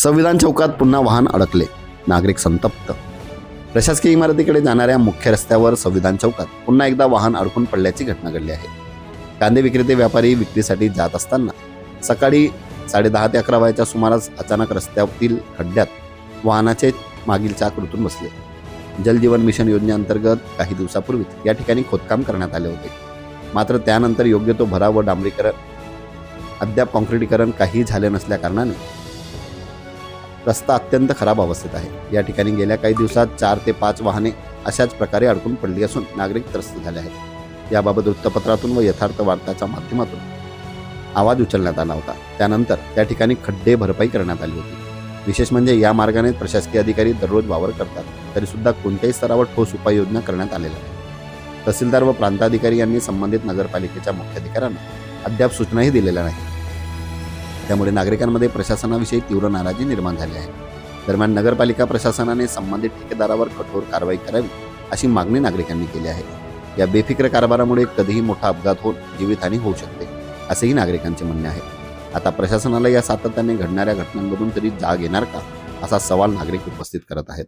संविधान चौकात पुन्हा वाहन अडकले. नागरिक संतप्त. प्रशासकीय इमारतीकडे जाणाऱ्या मुख्य रस्त्यावर संविधान चौकात पुन्हा एकदा वाहन अडकून पडल्याची घटना घडली आहे. कांदे विक्रेते व्यापारी विक्रीसाठी जात असताना सकाळी साडेदहा ते अकरा वाजेच्या सुमारास अचानक रस्त्यातील खड्ड्यात वाहनाचे मागील चाक रुतून बसले. जलजीवन मिशन योजनेअंतर्गत काही दिवसापूर्वीच या ठिकाणी खोदकाम करण्यात आले होते. मात्र त्यानंतर योग्य तो भराव व डांबरीकरण अद्याप काँक्रिटीकरण काही झाले नसल्या कारणाने रस्ता अत्यंत खराब अवस्थेत आहे. या ठिकाणी गेल्या काही दिवसात चार ते पाच वाहने अशाच प्रकारे अडकून पडली असून नागरिक त्रस्त झाले आहेत. याबाबत वृत्तपत्रातून व यथार्थ वार्ताच्या माध्यमातून आवाज उचलण्यात आला होता. त्यानंतर त्या ठिकाणी खड्डे भरपाई करण्यात आली होती. विशेष म्हणजे या मार्गाने प्रशासकीय अधिकारी दररोज वावर करतात. तरी सुद्धा कोणत्याही स्तरावर ठोस उपाययोजना करण्यात आलेल्या नाही तहसीलदार व प्रांताधिकारी यांनी संबंधित नगरपालिकेच्या मुख्याधिकाऱ्यांना अद्याप सूचनाही दिलेल्या नाही त्यामुळे नागरिकांमध्ये प्रशासनाविषयी तीव्र नाराजी निर्माण झाली आहे. दरम्यान नगरपालिका प्रशासनाने संबंधित ठेकेदारावर कठोर कारवाई करावी अशी मागणी नागरिकांनी केली आहे. या बेफिक्र कारभारामुळे कधीही मोठा अपघात होऊन जीवितहानी होऊ शकते असेही नागरिकांचे म्हणणे आहे. आता प्रशासनाला या सातत्याने घडणाऱ्या घटनांमधून तरी जाग येणार का असा सवाल नागरिक उपस्थित करत आहेत.